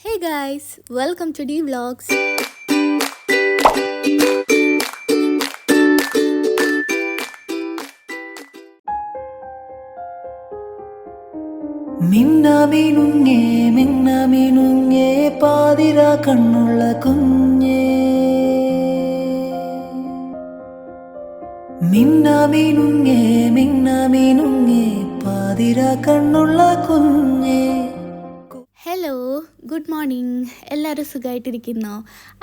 Hey guys, welcome to D Vlogs. മിന്നാമിനുങ്ങേ മിന്നാമിനുങ്ങേ പാതിര കണ്ണുള്ള കുഞ്ഞേ മിന്നാമിനുങ്ങേ മിന്നാമിനുങ്ങേ പാതിര കണ്ണുള്ള കുഞ്ഞേ ഗുഡ് മോർണിംഗ്. എല്ലാവരും സുഖമായിട്ടിരിക്കുന്നോ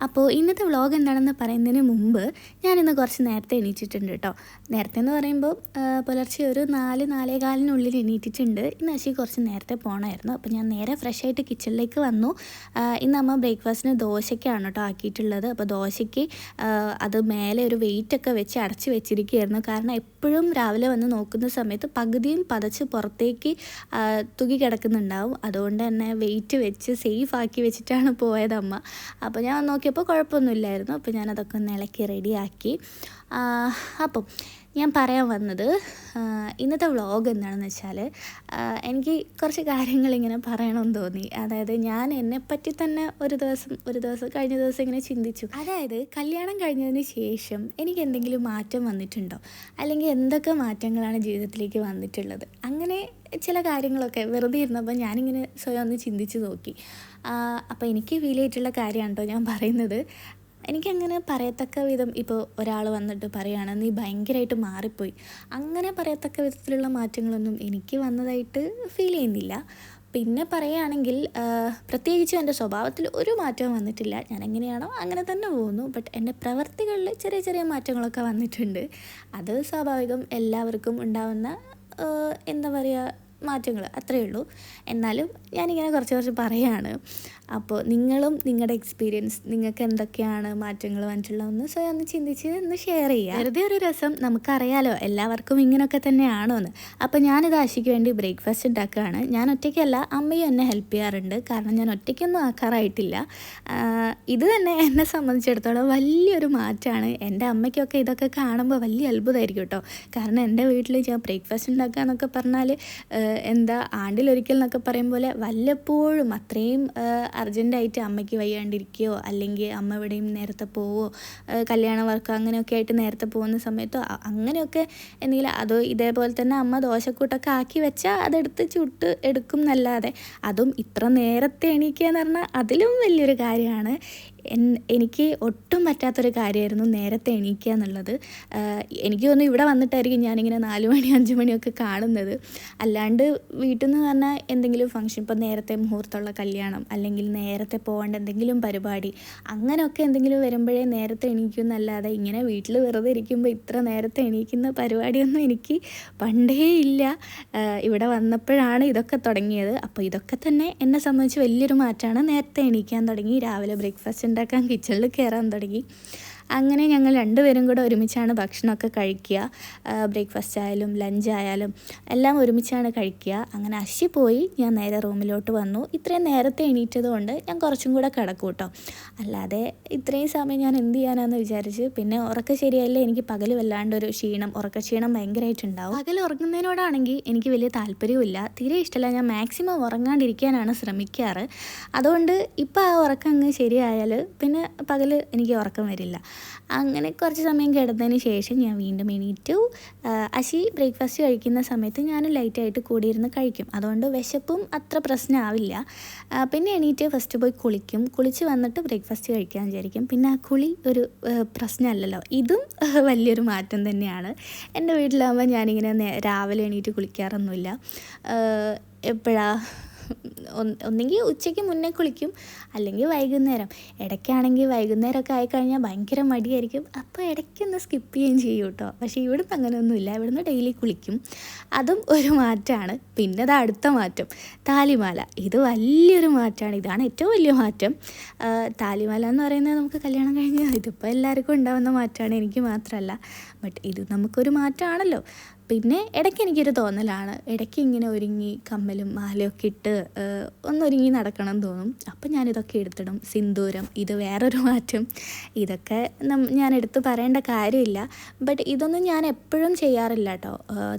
അപ്പോൾ ഇന്നത്തെ വ്ളോഗ് എന്താണെന്ന് പറയുന്നതിന് മുമ്പ് ഞാനിന്ന് കുറച്ച് നേരത്തെ എണീറ്റിട്ടുണ്ട് കേട്ടോ. നേരത്തെ എന്ന് പറയുമ്പോൾ പുലർച്ചെ ഒരു നാല് നാലേ കാലിനുള്ളിൽ എണീറ്റിട്ടുണ്ട്. ഇന്ന് അശി കുറച്ച് നേരത്തെ പോകണമായിരുന്നു അപ്പോൾ ഞാൻ നേരെ ഫ്രഷ് ആയിട്ട് കിച്ചണിലേക്ക് വന്നു. ഇന്ന് അമ്മ ബ്രേക്ക്ഫാസ്റ്റിന് ദോശയ്ക്കാണ് കേട്ടോ ആക്കിയിട്ടുള്ളത്. അപ്പോൾ ദോശയ്ക്ക് അത് മേലെ ഒരു വെയിറ്റൊക്കെ വെച്ച് അടച്ച് വെച്ചിരിക്കുകയായിരുന്നു. കാരണം എപ്പോഴും രാവിലെ വന്ന് നോക്കുന്ന സമയത്ത് പകുതിയും പതച്ച് പുറത്തേക്ക് തുകി കിടക്കുന്നുണ്ടാവും അതുകൊണ്ട് തന്നെ വെയിറ്റ് വെച്ച് സേഫ് ആക്കി വെച്ചിട്ടാണ് പോയത് അമ്മ. അപ്പോൾ ഞാൻ നോക്കിയപ്പോൾ കുഴപ്പമൊന്നുമില്ലായിരുന്നു അപ്പോൾ ഞാൻ അതൊക്കെ ഒന്ന് ഇളക്കി റെഡിയാക്കി അപ്പം ഞാൻ പറയാൻ വന്നത് ഇന്നത്തെ വ്ളോഗ് എന്താണെന്ന് വെച്ചാൽ എനിക്ക് കുറച്ച് കാര്യങ്ങൾ ഇങ്ങനെ പറയണമെന്ന് തോന്നി. അതായത് ഞാൻ എന്നെപ്പറ്റി തന്നെ ഒരു ദിവസം ഒരു ദിവസം കഴിഞ്ഞ ദിവസം ഇങ്ങനെ ചിന്തിച്ചു. അതായത് കല്യാണം കഴിഞ്ഞതിന് ശേഷം എനിക്ക് എന്തെങ്കിലും മാറ്റം വന്നിട്ടുണ്ടോ? അല്ലെങ്കിൽ എന്തൊക്കെ മാറ്റങ്ങളാണ് ജീവിതത്തിലേക്ക് വന്നിട്ടുള്ളത്? അങ്ങനെ ചില കാര്യങ്ങളൊക്കെ വെറുതെ ഇരുന്നപ്പോൾ ഞാനിങ്ങനെ സ്വയം ഒന്ന് ചിന്തിച്ച് നോക്കി. അപ്പോൾ എനിക്ക് ഫീൽ ചെയ്തിട്ടുള്ള കാര്യമാണ് ഞാൻ പറയുന്നത്. എനിക്കങ്ങനെ പറയത്തക്ക വിധം ഇപ്പോൾ ഒരാൾ വന്നിട്ട് പറയുകയാണ് നീ ഭയങ്കരമായിട്ട് മാറിപ്പോയി. അങ്ങനെ പറയത്തക്ക വിധത്തിലുള്ള മാറ്റങ്ങളൊന്നും എനിക്ക് വന്നതായിട്ട് ഫീൽ ചെയ്യുന്നില്ല. പിന്നെ പറയുകയാണെങ്കിൽ പ്രത്യേകിച്ച് എന്റെ സ്വഭാവത്തിൽ ഒരു മാറ്റവും വന്നിട്ടില്ല. ഞാൻ എങ്ങനെയാണോ അങ്ങനെ തന്നെ പോകുന്നു. ബട്ട് എന്റെ പ്രവർത്തികളിൽ ചെറിയ ചെറിയ മാറ്റങ്ങളൊക്കെ വന്നിട്ടുണ്ട്. അത് സ്വാഭാവികം എല്ലാവർക്കും ഉണ്ടാവുന്ന എന്താ പറയുക മാറ്റങ്ങൾ അത്രയേ ഉള്ളൂ. എന്നാലും ഞാനിങ്ങനെ കുറച്ച് കുറച്ച് പറയാണ്. അപ്പോൾ നിങ്ങളും നിങ്ങളുടെ എക്സ്പീരിയൻസ് നിങ്ങൾക്ക് എന്തൊക്കെയാണ് മാറ്റങ്ങൾ വന്നിട്ടുള്ളതെന്ന് സ്വയം ഒന്ന് ചിന്തിച്ച് ഒന്ന് ഷെയർ ചെയ്യുക. വെറുതെ ഒരു രസം നമുക്കറിയാലോ എല്ലാവർക്കും ഇങ്ങനെയൊക്കെ തന്നെയാണോ എന്ന് അപ്പോൾ ഞാനിത് ആശിക്ക് വേണ്ടി ബ്രേക്ക്ഫാസ്റ്റ് ഉണ്ടാക്കുകയാണ്. ഞാൻ ഒറ്റയ്ക്കല്ല അമ്മയും എന്നെ ഹെൽപ്പ് ചെയ്യാറുണ്ട്. കാരണം ഞാൻ ഒറ്റയ്ക്കൊന്നും ആക്കാറായിട്ടില്ല. ഇത് തന്നെ എന്നെ സംബന്ധിച്ചിടത്തോളം വലിയൊരു മാറ്റമാണ് എന്റെ അമ്മയ്ക്കൊക്കെ ഇതൊക്കെ കാണുമ്പോൾ വലിയ അത്ഭുതമായിരിക്കും കേട്ടോ. കാരണം എന്റെ വീട്ടിൽ ഞാൻ ബ്രേക്ക്ഫാസ്റ്റ് ഉണ്ടാക്കുക എന്നൊക്കെ പറഞ്ഞാൽ എന്താ ആണ്ടിലൊരിക്കൽ എന്നൊക്കെ പറയും പോലെ വല്ലപ്പോഴും അത്രയും അർജന്റായിട്ട് അമ്മയ്ക്ക് വയ്യാണ്ടിരിക്കുകയോ അല്ലെങ്കിൽ അമ്മ എവിടെയും നേരത്തെ പോവോ കല്യാണ വർക്ക് അങ്ങനെയൊക്കെ ആയിട്ട് നേരത്തെ പോകുന്ന സമയത്തോ അങ്ങനെയൊക്കെ എന്തെങ്കിലും അതോ ഇതേപോലെ തന്നെ അമ്മ ദോശക്കൂട്ടൊക്കെ ആക്കി വെച്ചാൽ അതെടുത്ത് ചുട്ട് എടുക്കും എന്നല്ലാതെ അതും ഇത്ര നേരത്തെ എണീക്കുക എന്ന് പറഞ്ഞാൽ അതിലും വലിയൊരു കാര്യമാണ്. എനിക്ക് ഒട്ടും പറ്റാത്തൊരു കാര്യമായിരുന്നു നേരത്തെ എണീക്കുക എന്നുള്ളത്. എനിക്ക് തോന്നുന്നു ഇവിടെ വന്നിട്ടായിരിക്കും ഞാനിങ്ങനെ നാല് മണി അഞ്ച് മണിയൊക്കെ കാണുന്നത്. അല്ലാണ്ട് വീട്ടിൽ നിന്ന് പറഞ്ഞാൽ എന്തെങ്കിലും ഫംഗ്ഷൻ ഇപ്പോൾ നേരത്തെ മുഹൂർത്തമുള്ള കല്യാണം അല്ലെങ്കിൽ നേരത്തെ പോകേണ്ട എന്തെങ്കിലും പരിപാടി അങ്ങനെയൊക്കെ എന്തെങ്കിലും വരുമ്പോഴേ നേരത്തെ എണീക്കും എന്നല്ലാതെ ഇങ്ങനെ വീട്ടിൽ വെറുതെ ഇരിക്കുമ്പോൾ ഇത്ര നേരത്തെ എണീക്കുന്ന പരിപാടിയൊന്നും എനിക്ക് പണ്ടേ ഇല്ല. ഇവിടെ വന്നപ്പോഴാണ് ഇതൊക്കെ തുടങ്ങിയത്. അപ്പോൾ ഇതൊക്കെ തന്നെ എന്നെ സംബന്ധിച്ച് വലിയൊരു മാറ്റമാണ് നേരത്തെ എണീക്കാൻ തുടങ്ങി. രാവിലെ ബ്രേക്ക്ഫാസ്റ്റ് ഉണ്ടാക്കാൻ കിച്ചണിൽ കയറാൻ തുടങ്ങി. അങ്ങനെ ഞങ്ങൾ രണ്ടുപേരും കൂടെ ഒരുമിച്ചാണ് ഭക്ഷണമൊക്കെ കഴിക്കുക. ബ്രേക്ക്ഫാസ്റ്റ് ആയാലും ലഞ്ച് ആയാലും എല്ലാം ഒരുമിച്ചാണ് കഴിക്കുക. അങ്ങനെ അശി പോയി. ഞാൻ നേരെ റൂമിലോട്ട് വന്നു. ഇത്രയും നേരത്തെ എണീറ്റത് കൊണ്ട് ഞാൻ കുറച്ചും കൂടെ കിടക്കും കേട്ടോ. അല്ലാതെ ഇത്രയും സമയം ഞാൻ എന്ത് ചെയ്യാനാന്ന് വിചാരിച്ച് പിന്നെ ഉറക്ക ശരിയല്ലേ എനിക്ക് പകൽ വല്ലാണ്ടൊരു ക്ഷീണം ഉറക്കക്ഷീണം ഭയങ്കരമായിട്ടുണ്ടാവും പകൽ ഉറങ്ങുന്നതിനോടാണെങ്കിൽ എനിക്ക് വലിയ താല്പര്യമില്ല തീരെ ഇഷ്ടമല്ല. ഞാൻ മാക്സിമം ഉറങ്ങാണ്ടിരിക്കാനാണ് ശ്രമിക്കാറ്. അതുകൊണ്ട് ഇപ്പോൾ ആ ഉറക്കം അങ്ങ് ശരിയായാൽ പിന്നെ പകൽ എനിക്ക് ഉറക്കം വരില്ല. അങ്ങനെ കുറച്ച് സമയം കിടന്നതിന് ശേഷം ഞാൻ വീണ്ടും എണീറ്റു. അശി ബ്രേക്ക്ഫാസ്റ്റ് കഴിക്കുന്ന സമയത്ത് ഞാൻ ലൈറ്റായിട്ട് കൂടിയിരുന്ന് കഴിക്കും. അതുകൊണ്ട് വിശപ്പും അത്ര പ്രശ്നമാവില്ല പിന്നെ എണീറ്റ് ഫസ്റ്റ് പോയി കുളിക്കും. കുളിച്ച് വന്നിട്ട് ബ്രേക്ക്ഫാസ്റ്റ് കഴിക്കാൻ വിചാരിക്കും. പിന്നെ ആ കുളി ഒരു പ്രശ്നമല്ലല്ലോ. ഇതും വലിയൊരു മാറ്റം തന്നെയാണ്. എന്റെ വീട്ടിലാകുമ്പോൾ ഞാനിങ്ങനെ രാവിലെ എണീറ്റ് കുളിക്കാറൊന്നുമില്ല. എപ്പോഴാ ഒന്നെങ്കിൽ ഉച്ചയ്ക്ക് മുന്നേ കുളിക്കും അല്ലെങ്കിൽ വൈകുന്നേരം. ഇടയ്ക്കാണെങ്കിൽ വൈകുന്നേരമൊക്കെ ആയിക്കഴിഞ്ഞാൽ ഭയങ്കര മടിയായിരിക്കും. അപ്പോൾ ഇടയ്ക്കൊന്ന് സ്കിപ്പ് ചെയ്യുകയും ചെയ്യും കേട്ടോ. പക്ഷേ ഇവിടുന്ന് അങ്ങനെയൊന്നുമില്ല. ഇവിടുന്ന് ഡെയിലി കുളിക്കും. അതും ഒരു മാറ്റമാണ്. പിന്നെ അത് അടുത്ത മാറ്റം. താലിമാല. ഇത് വലിയൊരു മാറ്റമാണ്. ഇതാണ് ഏറ്റവും വലിയ മാറ്റം. താലിമാല എന്ന് പറയുന്നത് നമുക്ക് കല്യാണം കഴിഞ്ഞ് ഇതിപ്പോൾ എല്ലാവർക്കും ഉണ്ടാവുന്ന മാറ്റമാണ്. എനിക്ക് മാത്രമല്ല. ബട്ട് ഇത് നമുക്കൊരു മാറ്റമാണല്ലോ. പിന്നെ ഇടയ്ക്ക് എനിക്കൊരു തോന്നലാണ്. ഇടയ്ക്ക് ഇങ്ങനെ ഒരുങ്ങി കമ്മലും മാലയൊക്കെ ഇട്ട് ഒന്നൊരുങ്ങി നടക്കണം എന്ന് തോന്നും. അപ്പം ഞാനിതൊക്കെ എടുത്തിടും. സിന്ദൂരം ഇത് വേറൊരു മാറ്റം. ഇതൊക്കെ ഞാൻ എടുത്ത് പറയേണ്ട കാര്യമില്ല. ബട്ട് ഇതൊന്നും ഞാൻ എപ്പോഴും ചെയ്യാറില്ല കേട്ടോ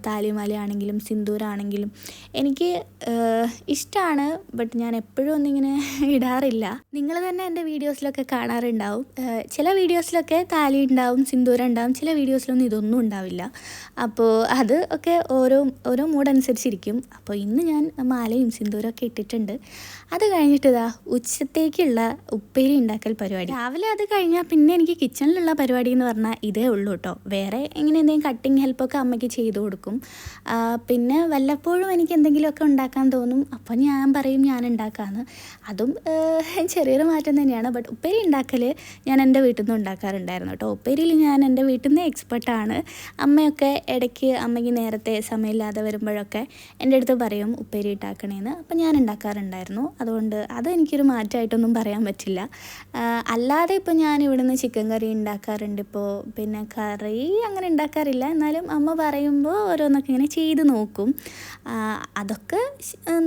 താലിമാലയാണെങ്കിലും സിന്ദൂരാണെങ്കിലും. എനിക്ക് ഇഷ്ടമാണ് ബട്ട് ഞാൻ എപ്പോഴും ഒന്നിങ്ങനെ ഇടാറില്ല. നിങ്ങൾ തന്നെ എന്റെ വീഡിയോസിലൊക്കെ കാണാറുണ്ടാവും. ചില വീഡിയോസിലൊക്കെ താലി ഉണ്ടാവും സിന്ദൂരം ഉണ്ടാവും. ചില വീഡിയോസിലൊന്നും ഇതൊന്നും ഉണ്ടാവില്ല. അപ്പോൾ അത് ഒക്കെ ഓരോ ഓരോ മൂഡ് അനുസരിച്ചിരിക്കും. അപ്പോൾ ഇന്ന് ഞാൻ മാലയും സിന്ദൂരമൊക്കെ ഇട്ടിട്ടുണ്ട്. അത് കഴിഞ്ഞിട്ട് ഇതാ ഉച്ചത്തേക്കുള്ള ഉപ്പേരി ഉണ്ടാക്കൽ പരിപാടി. രാവിലെ അത് കഴിഞ്ഞാൽ പിന്നെ എനിക്ക് കിച്ചണിലുള്ള പരിപാടി എന്ന് പറഞ്ഞാൽ ഇതേ ഉള്ളൂ കേട്ടോ വേറെ എങ്ങനെ എന്തെങ്കിലും കട്ടിങ് ഹെൽപ്പൊക്കെ അമ്മയ്ക്ക് ചെയ്തു കൊടുക്കും. പിന്നെ വല്ലപ്പോഴും എനിക്ക് എന്തെങ്കിലുമൊക്കെ ഉണ്ടാക്കാൻ തോന്നും. അപ്പോൾ ഞാൻ പറയും ഞാൻ ഉണ്ടാക്കാമെന്ന് അതും ചെറിയൊരു മാറ്റം തന്നെയാണ്. ബട്ട് ഉപ്പേരി ഉണ്ടാക്കൽ ഞാൻ എന്റെ വീട്ടിൽ നിന്ന് ഉണ്ടാക്കാറുണ്ടായിരുന്നു കേട്ടോ ഉപ്പേരിയിൽ ഞാൻ എന്റെ വീട്ടിൽ നിന്ന് എക്സ്പെർട്ടാണ് അമ്മയൊക്കെ ഇടയ്ക്ക് അമ്മയ്ക്ക് നേരത്തെ സമയമില്ലാതെ വരുമ്പോഴൊക്കെ എന്റെ അടുത്ത് പറയും ഉപ്പേരി ഇട്ടാക്കണേന്ന്. അപ്പം ഞാൻ ഉണ്ടാക്കാറുണ്ടായിരുന്നു. അതുകൊണ്ട് അത് എനിക്കൊരു മാറ്റമായിട്ടൊന്നും പറയാൻ പറ്റില്ല. അല്ലാതെ ഇപ്പോൾ ഞാൻ ഇവിടുന്ന് ചിക്കൻ കറി ഉണ്ടാക്കാറുണ്ട് ഇപ്പോൾ. പിന്നെ കറി അങ്ങനെ ഉണ്ടാക്കാറില്ല. എന്നാലും അമ്മ പറയുമ്പോൾ ഓരോന്നൊക്കെ ഇങ്ങനെ ചെയ്ത് നോക്കും. അതൊക്കെ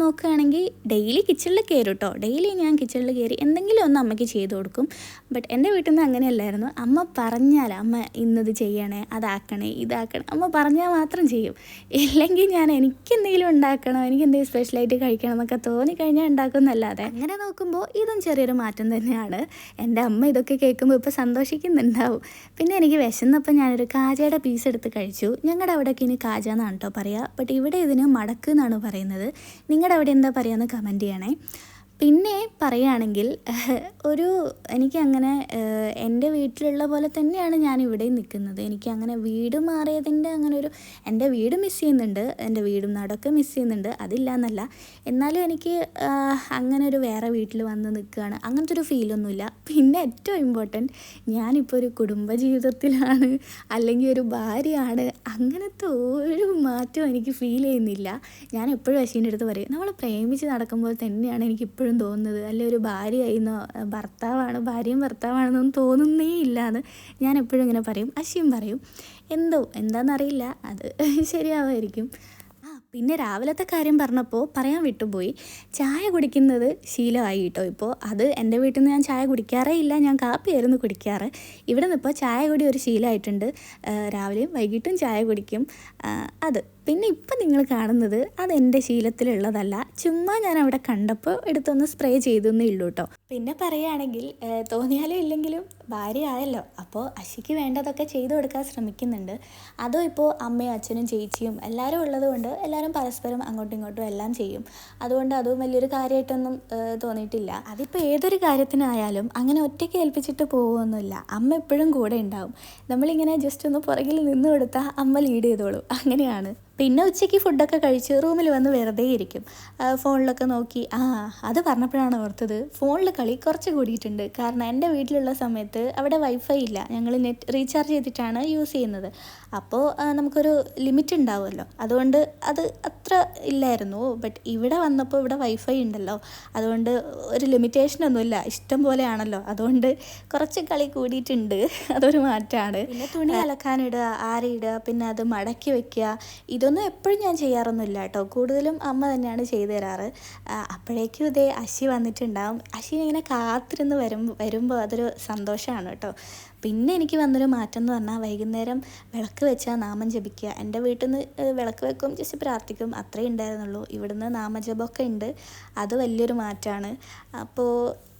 നോക്കുകയാണെങ്കിൽ ഡെയിലി കിച്ചണിൽ കയറും കേട്ടോ. ഡെയിലി ഞാൻ കിച്ചണിൽ കയറി എന്തെങ്കിലും ഒന്ന് അമ്മയ്ക്ക് ചെയ്ത് കൊടുക്കും. ബട്ട് എന്റെ വീട്ടിൽ നിന്ന് അങ്ങനെയല്ലായിരുന്നു. അമ്മ പറഞ്ഞാൽ അമ്മ ഇന്നത് ചെയ്യണേ അതാക്കണേ ഇതാക്കണേ. അമ്മ പറഞ്ഞാൽ മാത്രം ചെയ്യും. ഇല്ലെങ്കിൽ ഞാൻ എനിക്ക് എന്തെങ്കിലും ഉണ്ടാക്കണം എനിക്ക് എന്തെങ്കിലും സ്പെഷ്യലായിട്ട് കഴിക്കണം എന്നൊക്കെ തോന്നിക്കഴിഞ്ഞാൽ ഉണ്ടാക്കുന്നല്ലാതെ. അങ്ങനെ നോക്കുമ്പോൾ ഇതും ചെറിയൊരു മാറ്റം തന്നെയാണ്. എന്റെ അമ്മ ഇതൊക്കെ കേൾക്കുമ്പോൾ ഇപ്പോൾ സന്തോഷിക്കുന്നുണ്ടാവും. പിന്നെ എനിക്ക് വിശന്നപ്പോൾ ഞാനൊരു കാജയുടെ പീസ് എടുത്ത് കഴിച്ചു. ഞങ്ങളുടെ അവിടെയൊക്കെ ഇനി കാജ എന്നാണ് കേട്ടോ പറയുക. ബട്ട് ഇവിടെ ഇതിന് മടക്ക് എന്നാണ് പറയുന്നത്. നിങ്ങളുടെ അവിടെ എന്താ പറയുക എന്ന് കമന്റ് ചെയ്യണേ. പിന്നെ പറയുകയാണെങ്കിൽ ഒരു എനിക്ക് അങ്ങനെ എന്റെ വീട്ടിലുള്ള പോലെ തന്നെയാണ് ഞാൻ ഇവിടെ നിൽക്കുന്നത്. എനിക്ക് അങ്ങനെ വീട് മാറിയതിന്റെ അങ്ങനെ ഒരു എന്റെ വീട് മിസ് ചെയ്യുന്നുണ്ട്. എന്റെ വീടും നാടൊക്കെ മിസ് ചെയ്യുന്നുണ്ട്. അതില്ല എന്നല്ല എന്നാലും എനിക്ക് അങ്ങനെ ഒരു വേറെ വീട്ടിൽ വന്ന് നിൽക്കുകയാണ്. അങ്ങനത്തെ ഒരു ഫീലൊന്നുമില്ല. പിന്നെ ഏറ്റവും ഇമ്പോർട്ടന്റ് ഞാനിപ്പോൾ ഒരു കുടുംബ ജീവിതത്തിലാണ് അല്ലെങ്കിൽ ഒരു ഭാര്യയാണ്. അങ്ങനത്തെ ഒരു മാറ്റവും എനിക്ക് ഫീൽ ചെയ്യുന്നില്ല. ഞാൻ എപ്പോഴും അശീന്റെ അടുത്ത് പറയും നമ്മൾ പ്രേമിച്ച് നടക്കുമ്പോൾ തന്നെയാണ് എനിക്ക് തോന്നുന്നത്. അല്ലെ ഒരു ഭാര്യയായിരുന്നോ ഭർത്താവാണ് ഭാര്യയും ഭർത്താവാണെന്നൊന്നും തോന്നുന്നേ ഇല്ല എന്ന് ഞാൻ എപ്പോഴും ഇങ്ങനെ പറയും. അശ്യം പറയും എന്തോ എന്താണെന്നറിയില്ല അത് ശരിയാവായിരിക്കും. ആ പിന്നെ രാവിലത്തെ കാര്യം പറഞ്ഞപ്പോൾ പറയാൻ വിട്ടുപോയി. ചായ കുടിക്കുന്നത് ശീലമായി കേട്ടോ. ഇപ്പോൾ അത് എന്റെ വീട്ടിൽ നിന്ന് ഞാൻ ചായ കുടിക്കാറേ ഇല്ല. ഞാൻ കാപ്പിയായിരുന്നു കുടിക്കാറ്. ഇവിടെ നിന്നിപ്പോൾ ചായ കൂടി ഒരു ശീലമായിട്ടുണ്ട്. രാവിലെയും വൈകിട്ടും ചായ കുടിക്കും. അത്. പിന്നെ ഇപ്പം നിങ്ങൾ കാണുന്നത് അത് എന്റെ ശീലത്തിലുള്ളതല്ല. ചുമ്മാ ഞാൻ അവിടെ കണ്ടപ്പോൾ എടുത്തൊന്ന് സ്പ്രേ ചെയ്തെന്നേ ഉള്ളൂ കേട്ടോ. പിന്നെ പറയുകയാണെങ്കിൽ തോന്നിയാലും ഇല്ലെങ്കിലും ഭാര്യ ആയല്ലോ അപ്പോൾ അശിക്ക് വേണ്ടതൊക്കെ ചെയ്തു കൊടുക്കാൻ ശ്രമിക്കുന്നുണ്ട്. അതോ ഇപ്പോൾ അമ്മയും അച്ഛനും ചേച്ചിയും എല്ലാവരും ഉള്ളതുകൊണ്ട് എല്ലാവരും പരസ്പരം അങ്ങോട്ടും ഇങ്ങോട്ടും എല്ലാം ചെയ്യും. അതുകൊണ്ട് അതും വലിയൊരു കാര്യമായിട്ടൊന്നും തോന്നിയിട്ടില്ല. അതിപ്പോൾ ഏതൊരു കാര്യത്തിനായാലും അങ്ങനെ ഒറ്റയ്ക്ക് ഏൽപ്പിച്ചിട്ട് പോകുമൊന്നുമില്ല അമ്മ എപ്പോഴും കൂടെ ഉണ്ടാവും. നമ്മളിങ്ങനെ ജസ്റ്റ് ഒന്ന് പുറകിൽ നിന്ന് കൊടുത്താൽ അമ്മ ലീഡ് ചെയ്തോളൂ. അങ്ങനെയാണ്. പിന്നെ ഉച്ചയ്ക്ക് ഫുഡൊക്കെ കഴിച്ച് റൂമിൽ വന്ന് വെറുതെ ഇരിക്കും. ഫോണിലൊക്കെ നോക്കി ആ അത് പറഞ്ഞപ്പോഴാണ് ഓർത്തത് ഫോണിൽ കളി കുറച്ച് കൂടിയിട്ടുണ്ട്. കാരണം എന്റെ വീട്ടിലുള്ള സമയത്ത് അവിടെ വൈഫൈ ഇല്ല. ഞങ്ങൾ നെറ്റ് റീചാർജ് ചെയ്തിട്ടാണ് യൂസ് ചെയ്യുന്നത്. അപ്പോൾ നമുക്കൊരു ലിമിറ്റ് ഉണ്ടാവുമല്ലോ. അതുകൊണ്ട് അത് അത്ര ഇല്ലായിരുന്നു. ബട്ട് ഇവിടെ വന്നപ്പോൾ ഇവിടെ വൈഫൈ ഉണ്ടല്ലോ. അതുകൊണ്ട് ഒരു ലിമിറ്റേഷനൊന്നുമില്ല ഇഷ്ടം പോലെയാണല്ലോ. അതുകൊണ്ട് കുറച്ച് കളി കൂടിയിട്ടുണ്ട്. അതൊരു മാറ്റമാണ് പിന്നെ തുണി അലക്കാനിടുക ആരയിടുക പിന്നെ അത് മടക്കി വെക്കുക. ഇതൊന്നും എപ്പോഴും ഞാൻ ചെയ്യാറൊന്നുമില്ല കേട്ടോ. കൂടുതലും അമ്മ തന്നെയാണ് ചെയ്തു തരാറ്. അപ്പോഴേക്കും ഇതേ അശി വന്നിട്ടുണ്ടാവും. അശി ഇങ്ങനെ കാത്തിരുന്ന് വരും വരുമ്പോൾ അതൊരു സന്തോഷമാണ് കേട്ടോ. പിന്നെ എനിക്ക് വന്നൊരു മാറ്റം എന്ന് പറഞ്ഞാൽ വൈകുന്നേരം വിളക്ക് വെച്ചാൽ നാമം ജപിക്കുക. എന്റെ വീട്ടിൽ നിന്ന് വിളക്ക് വെക്കും ജസ്റ്റ് പ്രാർത്ഥിക്കും. അത്രേ ഉണ്ടായിരുന്നുള്ളൂ. ഇവിടുന്ന് നാമജപമൊക്കെ ഉണ്ട്. അത് വലിയൊരു മാറ്റമാണ് അപ്പോൾ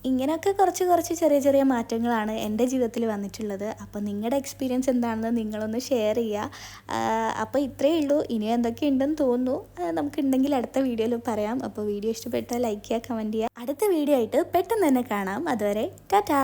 ഇങ്ങനെയൊക്കെ കുറച്ച് കുറച്ച് ചെറിയ ചെറിയ മാറ്റങ്ങളാണ് എന്റെ ജീവിതത്തിൽ വന്നിട്ടുള്ളത്. അപ്പോൾ നിങ്ങളുടെ എക്സ്പീരിയൻസ് എന്താണെന്ന് നിങ്ങളൊന്ന് ഷെയർ ചെയ്യുക. അപ്പോൾ ഇത്രയേ ഉള്ളൂ. ഇനി എന്തൊക്കെ ഉണ്ടെന്ന് തോന്നുന്നു. നമുക്ക് നമുക്കുണ്ടെങ്കിൽ അടുത്ത വീഡിയോയിൽ പറയാം. അപ്പോൾ വീഡിയോ ഇഷ്ടപ്പെട്ടാൽ ലൈക്ക് ചെയ്യുക കമന്റ് ചെയ്യുക. അടുത്ത വീഡിയോ ആയിട്ട് പെട്ടെന്ന് തന്നെ കാണാം. അതുവരെ ടാറ്റാ.